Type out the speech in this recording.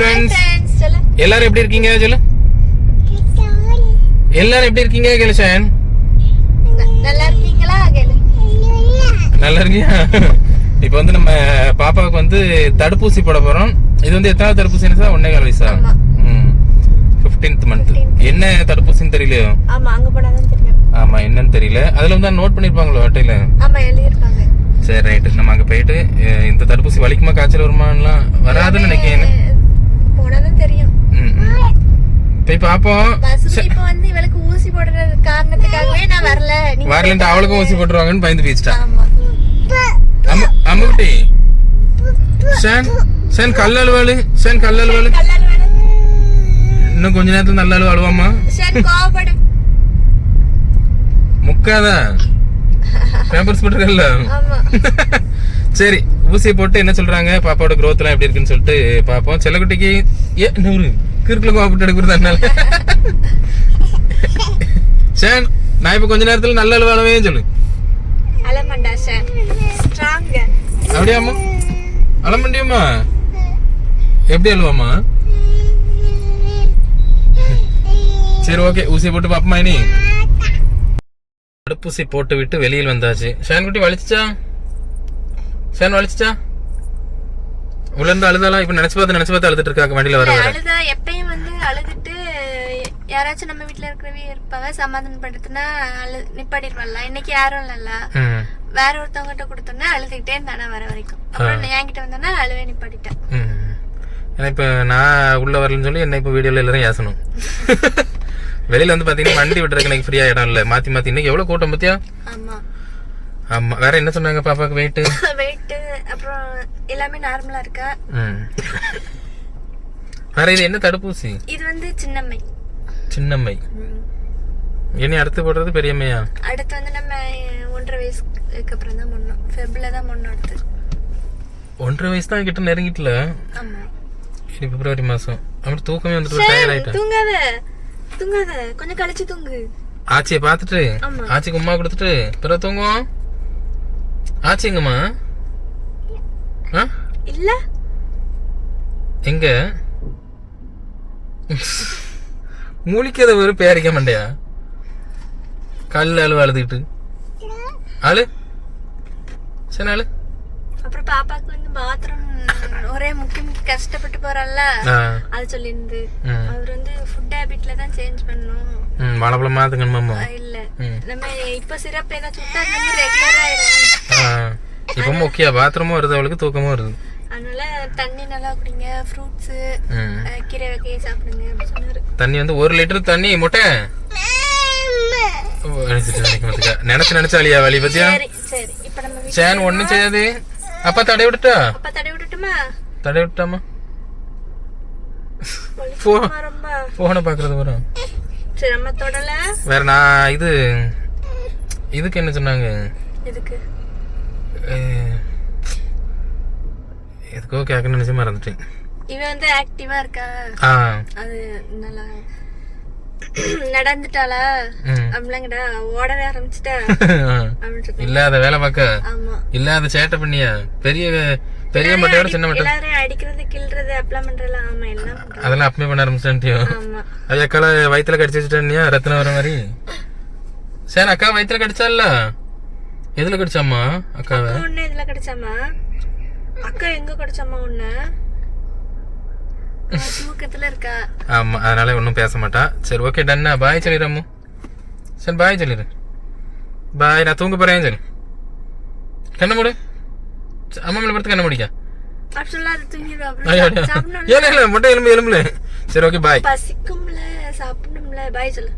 Friends எல்லாரும் எப்படி இருக்கீங்க? சொல்லு. எல்லாரும் எப்படி இருக்கீங்க கேளுஷன் ந- நல்லா இருக்கீங்களா? கேளு. நல்லா இருக்கியா? இப்போ வந்து நம்ம பாப்பாவுக்கு வந்து தடுப்பூசி போட போறோம். இது வந்து எத்தனாவது தடுப்பூசி சார் ஒன்னே கால் வயசா. ஃபிஃப்டீன்த் மந்த் என்ன தடுப்பூசின்னு தெரியலையோ? ஆமா அங்க போனாதான் தெரியும். ஆமா என்னன்னு தெரியல. அதுல வந்து நோட் பண்ணிருப்பாங்களோ அட்டையில ஆமா எழுதியிருப்பாங்க சரி ரைட்டு நம்ம அங்க போயிட்டு இந்த தடுப்பூசி வலிக்குமா காய்ச்சல் வருமானலாம் வராதுன்னு நினைக்கிறேன். போனாதான் தெரியும். போய் பாப்போம். இப்ப வந்து இவளுக்கு ஊசி போடுற காரணத்துக்காகவே நான் வரல. வரலன்ட்டு அவளுக்கும் ஊசி போட்டுருவாங்கன்னு பயந்து பேசிட்டா. ஆமா. அம்ம அம்முக்குட்டி ஷேன் ஷேன் கல் அழுவாளு ஷேன் கல் அழுவாளு இன்னும் கொஞ்ச நேரத்துல நல்ல அழுவ அழுவாமா சரி கோவப்படு முக்காதா? பேம்பர்ஸ் போட்டுருக்கல ஆமா. சரி ஊசியை போட்டு என்ன சொல்றாங்க? பாப்பாவோட growth எல்லாம் எப்படி இருக்குன்னு சொல்லிட்டு பாப்போம். செல்லக்குட்டிக்கு ஏ நூறு கிறுக்குல கோவப்பட்டு எடுக்கிறது அதனால ஷேன் நான் இப்ப கொஞ்ச நேரத்துல நல்ல அழுவானவே சொல்லு. அலமண்டா சார் ஸ்ட்ராங் அழ முடியுமா எப்படி அழுவாமா சரி ஓகே ஊசி போட்டு பாப்போமா இனி? தடுப்பூசி போட்டு விட்டு வெளியில் வந்தாச்சு. ஷான் குட்டி ஷான் வலிச்சுச்சா? உள்ள இருந்து அழுதாலாம் இப்ப நினைச்சு பார்த்து நினைச்சு பார்த்து அழுதுட்டு இருக்காங்க வண்டியில வர அழுதா எப்பயும் வந்து அழுதுட்டு யாராச்சும் நம்ம வீட்ல இருக்கிறவே இருப்பாங்க சமாதானப்படுத்தினா அழு நிப்பாட்டிடுவாள்ல இன்னைக்கு யாரும் இல்லல்ல. ம், வேற ஒருத்தவங்ககிட்ட கொடுத்தோன்னா அழுதுகிட்டே இருந்தானா வர வரைக்கும். அப்புறம் என்கிட்ட வந்தோன்னா அழுவே நிப்பாட்டிட்டேன். ஏன்னா இப்ப நான் உள்ள வரலன்னு சொல்லி என்ன இப்ப வீடியோல எல்லாரும் ஏசணும். வெளியில வந்து பாத்தீங்கன்னா வண்டி விட்டுறதுக்கு எனக்கு ஃப்ரீயா இடம் இல்ல. மாத்தி மாத்தி. இன்னைக்கு எவ்வளவு கூட்டம் பத்தியா? ஆமா. வேற என்ன சொன்னாங்க பாப்பாக்கு வெயிட் வெயிட் அப்புறம் எல்லாமே நார்மலா இருக்கா? வேற இது என்ன தடுப்பூசி? இது வந்து சின்னம்மை. சின்னம்மை. இனி அடுத்து போடுறது பெரியம்மையா? அடுத்து வந்து நம்ம ஒன்றரை வயசுக்கு அப்புறம் தான் முன்னோம். ஃபெப்ல தான் முன்னோம் அடுத்து. ஒன்றரை வயசு தான் கிட்ட நெருங்கிட்டுல? ஆமா. இனி பிப்ரவரி மாசம். அப்புறம் தூக்கமே வந்துட்டு டயர்ட் ஆயிட்டேன். தூங்காத. தூங்காத. கொஞ்சம் கழிச்சு தூங்கு. ஆச்சியை பார்த்துட்டு. ஆச்சிக்கு உமா கொடுத்துட்டு பிறகு தூங்குவோம். ஆச்சிங்கம்மா? இல்ல. எங்க? மூலிக்காத ஒரு பேரிக்க மாட்டியா? கல் அழுவ அழுதுகிட்டு அழு சரி அழு அப்புறம் பாப்பாக்கு வந்து பாத்ரூம் ஒரே முக்கிய முக்கிய கஷ்டப்பட்டு போறாள்ல. ஆ. அது சொல்லியிருந்து. ம். அவர் வந்து ஃபுட் ஹேபிட்ல தான் சேஞ்ச் பண்ணணும் ம் வாழைப்பழம் மாத்துக்கணுமாம்மா அஹ் இல்ல நம்ம இப்ப சிரப் ஏதாச்சும் விட்டா ரெகுலரா ஆயிரும். இப்போ முக்கிய பாத்ரூமும் வருது அவளுக்கு தூக்கமும் வருது. அதனால தண்ணி நல்லா குடிங்க ஃப்ரூட்ஸ் கீரை வகையை சாப்பிடுங்க சொன்னாரு. தண்ணி வந்து ஒரு லிட்டர் தண்ணி முட்டை? மாட்டுக்கா. நினைச்சு நினைச்சாலியா வழி பத்தியா? சேன் ஒண்ணும் செய்யாது. அப்பா தடை விட்டுட்டா? தடவி விட்டுட்டுமா? தடை போனை பாக்குறது வரும். வேற நான் இது இதுக்கு என்ன சொன்னாங்க? எதுக்கு கேட்க நினைச்சு மறந்துட்டேன். இவன் வந்து ஆக்டிவா இருக்கா? அது நல்லா நடந்துட்டாளா. அப்படிலாங்கடா ஓடவே ஆரம்பிச்சிட்டா? இல்லாத வேலை பார்க்க? இல்லாத சேட்டை பண்ணியா? பெரிய பெரிய மட்டையோட சின்ன மட்டை. அடிக்கிறது கிள்றது அப்பெல்லாம் பண்றதுல ஆமா எல்லாம். அதெல்லாம் அப்பவே பண்ண ஆரம்பிச்சிட்டியோ அது அக்கால வயித்துல கடிச்சு வச்சுட்டேன்னியா ரத்தனம் வர மாதிரி? சரி அக்கா வயித்துல கடிச்சால எதுல கடிச்சாம்மா அக்காவை? ஒண்ணு இதுல கிடைச்சாமா அக்கா எங்க கிடைச்சாமா ஒண்ணு? தூக்கத்துல இருக்கா. ஆமா அதனால ஒன்றும் பேச மாட்டா. சரி ஓகே டன்னா பாய் சொல்லிடுறம்மு சரி பாய் சொல்லிடு பாய் நான் தூங்க போறேன் சொல்லு. கண்ண மூடு. அம்மா மேல படுத்து கண்ண முடிக்க. ஏன் இல்லை மட்டும் எலும்பு எலும்புல சரி ஓகே பாய் பசிக்கும்ல சாப்பிடணும்ல. பாய் சொல்லு.